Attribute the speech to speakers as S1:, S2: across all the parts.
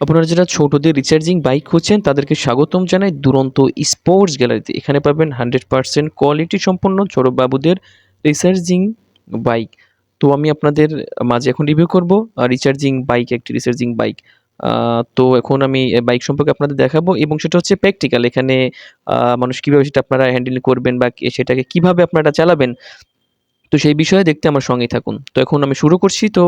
S1: আপনারা যারা ছোটদের রিচার্জিং বাইক খুঁজছেন, তাদেরকে স্বাগতম জানাই দুরন্ত স্পোর্টস গ্যালারিতে এখানে পাবেন হান্ড্রেড পার্সেন্ট কোয়ালিটি সম্পন্ন ছোট বাবুদের রিচার্জিং বাইক তো আমি আপনাদের মাঝে এখন রিভিউ করব রিচার্জিং বাইক একটি রিচার্জিং বাইক তো এখন আমি বাইক সম্পর্কে আপনাদের দেখাবো এবং সেটা হচ্ছে প্র্যাকটিক্যাল এখানে মানুষ কীভাবে সেটা আপনারা হ্যান্ডেল করবেন বা সেটাকে কীভাবে আপনারা চালাবেন তো সেই বিষয়ে দেখতে আমার সঙ্গেই থাকুন। তো এখন আমি শুরু করছি, তো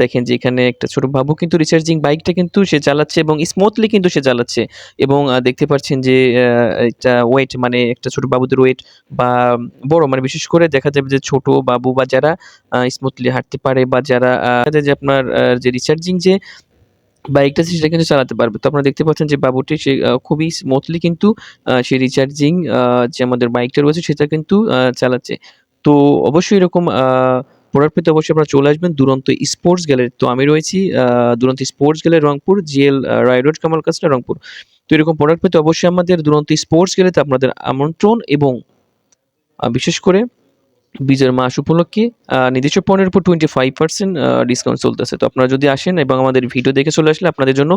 S1: দেখেন যে এখানে একটা ছোট বাবু কিন্তু রিচার্জিং বাইকটা কিন্তু সে চালাচ্ছে এবং স্মুথলি কিন্তু সে চালাচ্ছে এবং দেখতে পাচ্ছেন যে একটা ওয়েট মানে একটা ছোট বাবুদের ওয়েট বা বড় মানে বিশেষ করে দেখা যাবে যে ছোট বাবু বা যারা স্মুথলি হাঁটতে পারে বা যারা যে আপনার যে রিচার্জিং যে বাইকটা সেটা কিন্তু চালাতে পারবে। তো আপনারা দেখতে পাচ্ছেন যে বাবুটি সে খুবই স্মুথলি কিন্তু সে রিচার্জিং যে আমাদের বাইকটা রয়েছে সেটা কিন্তু চালাচ্ছে। তো অবশ্যই এরকম প্রোডাক্ট পেতে অবশ্যই আপনারা চলে আসবেন দুরন্ত স্পোর্টস গ্যালারি তো। আমি রয়েছি Duronto sports gallery Rangpur GL Roy road Kamal কাছটা রংপুর। তো এরকম প্রোডাক্ট পেতে অবশ্যই আমাদের দুরন্ত স্পোর্টস গ্যালারিতে আপনাদের আমন্ত্রণ এবং বিশেষ করে বিজয়ের মাস উপলক্ষে নিজস্ব পণ্যের উপর টোয়েন্টি ফাইভ পার্সেন্ট ডিসকাউন্ট চলতেছে। তো আপনারা যদি আসেন এবং আমাদের ভিডিও দেখে চলে আসলে আপনাদের জন্য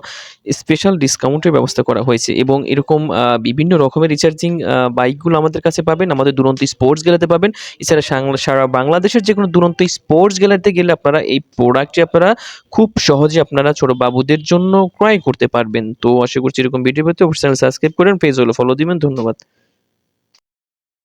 S1: স্পেশাল ডিসকাউন্টের ব্যবস্থা করা হয়েছে এবং এরকম বিভিন্ন রকমের রিচার্জিং বাইকগুলো আমাদের কাছে পাবেন, আমাদের দুরন্ত স্পোর্টস গ্যালারিতে পাবেন। এছাড়া সারা বাংলাদেশের যে কোনো দুরন্ত স্পোর্টস গ্যালারিতে গেলে আপনারা এই প্রোডাক্টটি আপনারা খুব সহজে আপনারা ছোট বাবুদের জন্য ক্রয় করতে পারবেন। তো আশা করছি এরকম ভিডিও পেতে অবশ্যই সাবস্ক্রাইব করেন পেজ হলো ফলো দিবেন, ধন্যবাদ।